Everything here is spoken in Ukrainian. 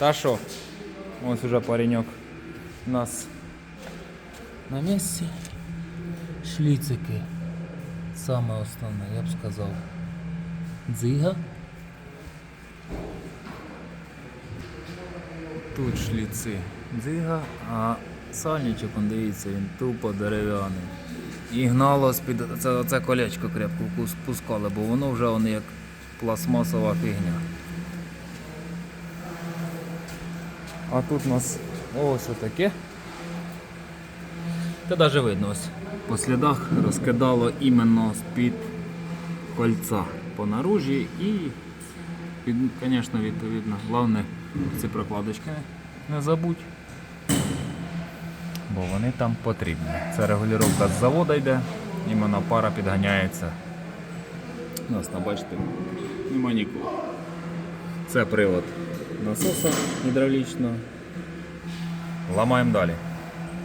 Та що? Ось уже пареньок у нас на місці. Шліцики. Саме основне, я б сказав. Дзига. Тут шліци дзига, а сальничок, он дивіться, він тупо дерев'яний. І гнало з-під це, оце колечко крепко спускали, бо воно вже воно як пластмасова фігня. А тут у нас ось отаке. Та навіть видно ось. По слідах розкидало іменно з-під кольця по наружі і, звісно, відповідно, головне ці прокладочки не забудь. Бо вони там потрібні. Це регулювання з заводу йде, іменно пара підганяється. У нас там, бачите, нема нікого. Це привод насоса гідравлічного. Ламаємо далі.